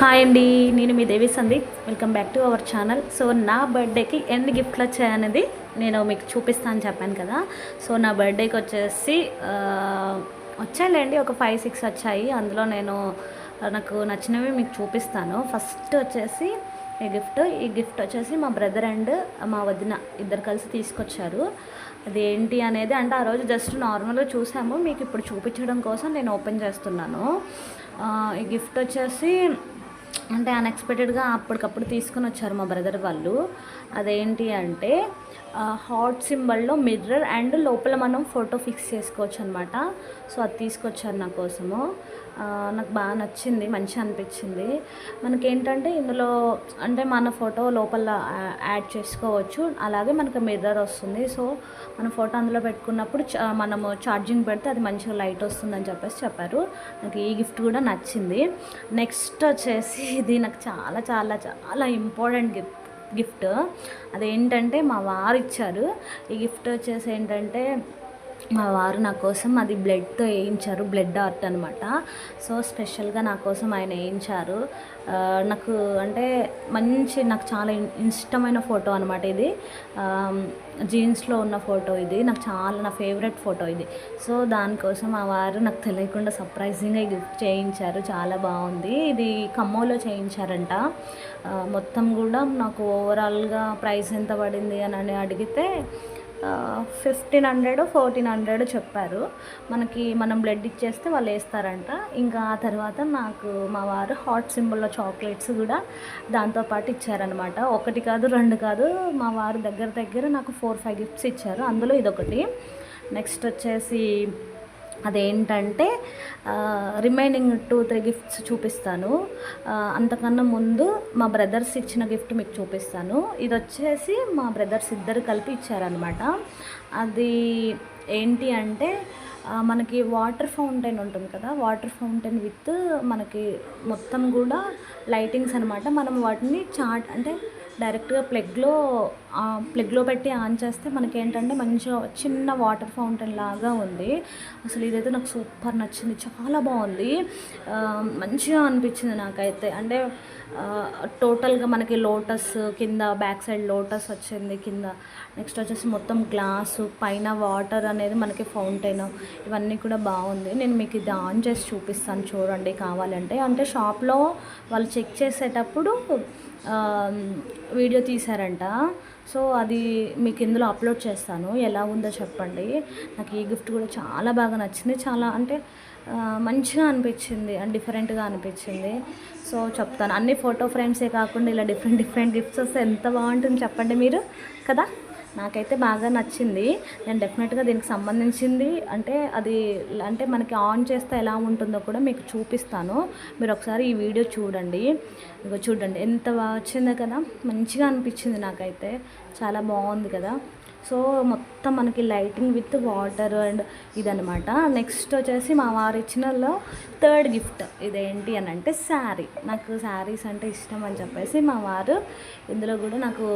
Hi అండి నేను మీ Devi Sandeep. Welcome back to our channel so నా బర్త్డేకి ఎన్ని గిఫ్ట్లు వచ్చాయనేది నేను మీకు చూపిస్తాను చెప్పాను కదా. సో నా బర్త్డేకి వచ్చేసి వచ్చాయిలేండి ఒక ఫైవ్ సిక్స్ వచ్చాయి. అందులో నేను నాకు నచ్చినవి మీకు చూపిస్తాను. ఫస్ట్ వచ్చేసి ఈ గిఫ్ట్ ఈ గిఫ్ట్ వచ్చేసి మా బ్రదర్ అండ్ మా వదిన ఇద్దరు కలిసి తీసుకొచ్చారు. అది ఏంటి అనేది అంటే ఆ రోజు జస్ట్ నార్మల్గా చూసాము. మీకు ఇప్పుడు చూపించడం కోసం నేను ఓపెన్ చేస్తున్నాను. ఈ గిఫ్ట్ వచ్చేసి అంటే అన్ఎక్స్పెక్టెడ్గా అప్పటికప్పుడు తీసుకొని వచ్చారు మా బ్రదర్ వాళ్ళు. అదేంటి అంటే హార్ట్ సింబల్లో మిర్రర్ అండ్ లోపల మనం ఫోటో ఫిక్స్ చేసుకోవచ్చు అనమాట సో అది తీసుకొచ్చారు నా కోసము. నాకు బాగా నచ్చింది మంచిగా అనిపించింది. మనకేంటంటే ఇందులో అంటే మన ఫోటో లోపల యాడ్ చేసుకోవచ్చు. అలాగే మనకు మిర్రర్ వస్తుంది. సో మన ఫోటో అందులో పెట్టుకున్నప్పుడు మనము ఛార్జింగ్ పెడితే అది మంచిగా లైట్ వస్తుందని చెప్పేసి చెప్పారు. నాకు ఈ గిఫ్ట్ కూడా నచ్చింది. నెక్స్ట్ వచ్చేసి ఇది నాకు చాలా చాలా చాలా ఇంపార్టెంట్ గిఫ్ట్ గిఫ్ట్. అదేంటంటే మా వారు ఇచ్చారు ఈ గిఫ్ట్ వచ్చేసి ఏంటంటే మా వారు నా కోసం అది బ్లడ్తో వేయించారు బ్లడ్ ఆర్ట్ అనమాట సో స్పెషల్గా నా కోసం ఆయన వేయించారు. నాకు అంటే మంచి నాకు చాలా ఇన్- ఇష్టమైన ఫోటో అనమాట ఇది. జీన్స్లో ఉన్న ఫోటో ఇది. నాకు చాలా నా ఫేవరెట్ ఫోటో ఇది. సో దానికోసం మా వారు నాకు తెలియకుండా సర్ప్రైజింగ్గా గిఫ్ట్ చేయించారు. చాలా బాగుంది. ఇది ఖమ్మంలో చేయించారంట. మొత్తం కూడా నాకు ఓవరాల్గా ప్రైస్ ఎంత పడింది అని అడిగితే ఫిఫ్టీన్ హండ్రెడ్ ఫోర్టీన్ హండ్రెడ్ చెప్పారు. మనకి మనం బ్లడ్ ఇచ్చేస్తే వాళ్ళు వేస్తారంట. ఇంకా ఆ తర్వాత నాకు మా వారు హాట్ సింబల్లో చాక్లెట్స్ కూడా దాంతోపాటు ఇచ్చారనమాట ఒకటి కాదు రెండు కాదు మా వారు దగ్గర దగ్గర నాకు ఫోర్ ఫైవ్ గిఫ్ట్స్ ఇచ్చారు. అందులో ఇదొకటి. నెక్స్ట్ వచ్చేసి అదేంటంటే రిమైనింగ్ టూ త్రీ గిఫ్ట్స్ చూపిస్తాను. అంతకన్నా ముందు మా బ్రదర్స్ ఇచ్చిన గిఫ్ట్ మీకు చూపిస్తాను. ఇది వచ్చేసి మా బ్రదర్స్ ఇద్దరు కలిపి ఇచ్చారనమాట అది ఏంటి అంటే మనకి వాటర్ ఫౌంటైన్ ఉంటుంది కదా వాటర్ ఫౌంటైన్ విత్ మనకి మొత్తం కూడా లైటింగ్స్ అనమాట మనం వాటిని చాట్ అంటే డైరెక్ట్గా ప్లగ్లో ప్లగ్లో పెట్టి ఆన్ చేస్తే మనకి ఏంటంటే మంచిగా చిన్న వాటర్ ఫౌంటైన్ లాగా ఉంది. అసలు ఇదైతే నాకు సూపర్ నచ్చింది. చాలా బాగుంది. మంచిగా అనిపించింది నాకైతే. అంటే టోటల్గా మనకి లోటస్ కింద బ్యాక్ సైడ్ లోటస్ వచ్చింది కింద. నెక్స్ట్ వచ్చేసి మొత్తం గ్లాసు పైన వాటర్ అనేది మనకి ఫౌంటైన్. ఇవన్నీ కూడా బాగుంది. నేను మీకు ఇది ఆన్ చేసి చూపిస్తాను చూడండి కావాలంటే. అంటే షాప్లో వాళ్ళు చెక్ చేసేటప్పుడు వీడియో తీశారంట. సో అది మీకు ఇందులో అప్లోడ్ చేస్తాను. ఎలా ఉందో చెప్పండి. నాకు ఈ గిఫ్ట్ కూడా చాలా బాగా నచ్చింది. చాలా అంటే మంచిగా అనిపించింది అండ్ డిఫరెంట్గా అనిపించింది. సో చెప్తాను. అన్ని ఫోటో ఫ్రేమ్సే కాకుండా ఇలా డిఫరెంట్ డిఫరెంట్ గిఫ్ట్స్ వస్తే ఎంత బాగుంటుంది చెప్పండి మీరు. కదా? నాకైతే బాగా నచ్చింది. నేను డెఫినెట్గా దీనికి సంబంధించింది అంటే అది అంటే మనకి ఆన్ చేస్తే ఎలా ఉంటుందో కూడా మీకు చూపిస్తాను. మీరు ఒకసారి ఈ వీడియో చూడండి. ఇగో చూడండి ఎంత బాగా వచ్చిందో కదా మంచిగా అనిపించింది నాకైతే. చాలా బాగుంది కదా. సో మొత్తం మనకి లైటింగ్ విత్ వాటర్ అండ్ ఇదనమాట నెక్స్ట్ వచ్చేసి మా వారు ఇచ్చినలో థర్డ్ గిఫ్ట్ ఇదేంటి అని అంటే శారీ. నాకు శారీస్ అంటే ఇష్టం అని చెప్పేసి మా వారు ఇందులో కూడా నాకు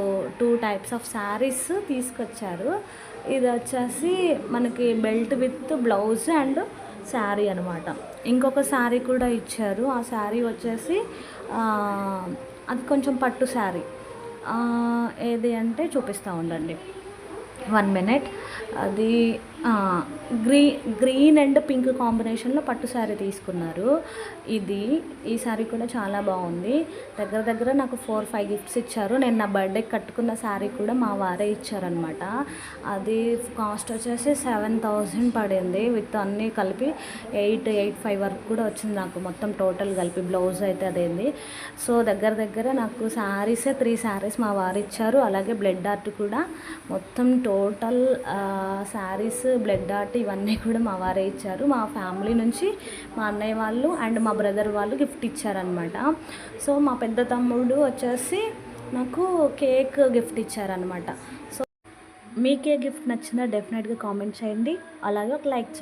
టూ టైప్స్ ఆఫ్ శారీస్ తీసుకొచ్చారు. ఇది వచ్చేసి మనకి belt with blouse and sari అనమాట ఇంకొక శారీ కూడా ఇచ్చారు. ఆ శారీ వచ్చేసి అది కొంచెం పట్టు శారీ. ఏది అంటే చూపిస్తూ ఉండండి. వన్ మినిట్ అది గ్రీ గ్రీన్ అండ్ పింక్ కాంబినేషన్లో పట్టు శారీ తీసుకున్నారు. ఇది ఈ శారీ కూడా చాలా బాగుంది. దగ్గర దగ్గర నాకు ఫోర్ ఫైవ్ గిఫ్ట్స్ ఇచ్చారు. నేను నా బర్త్డేకి కట్టుకున్న శారీ కూడా మా వారే ఇచ్చారనమాట అది కాస్ట్ వచ్చేసి సెవెన్ థౌజండ్ పడింది. విత్ అన్నీ కలిపి ఎయిట్ ఎయిట్ ఫైవ్ వరకు కూడా వచ్చింది నాకు. మొత్తం టోటల్ కలిపి బ్లౌజ్ అయితే అదేంది. సో దగ్గర దగ్గర నాకు శారీసే త్రీ శారీస్ మా వారు ఇచ్చారు. అలాగే బ్లడ్ ఆర్ట్ కూడా. మొత్తం టోటల్ శారీస్ బ్లడ్ ఆర్ట్ ఇవన్నీ కూడా మా వారే ఇచ్చారు. మా ఫ్యామిలీ నుంచి మా అన్నయ్య వాళ్ళు అండ్ మా బ్రదర్ వాళ్ళు గిఫ్ట్ ఇచ్చారనమాట సో మా పెద్ద తమ్ముడు వచ్చేసి నాకు కేక్ గిఫ్ట్ ఇచ్చారనమాట సో మీకే గిఫ్ట్ నచ్చిందా? డెఫినెట్గా కామెంట్ చేయండి. అలాగే ఒక లైక్ చేయండి.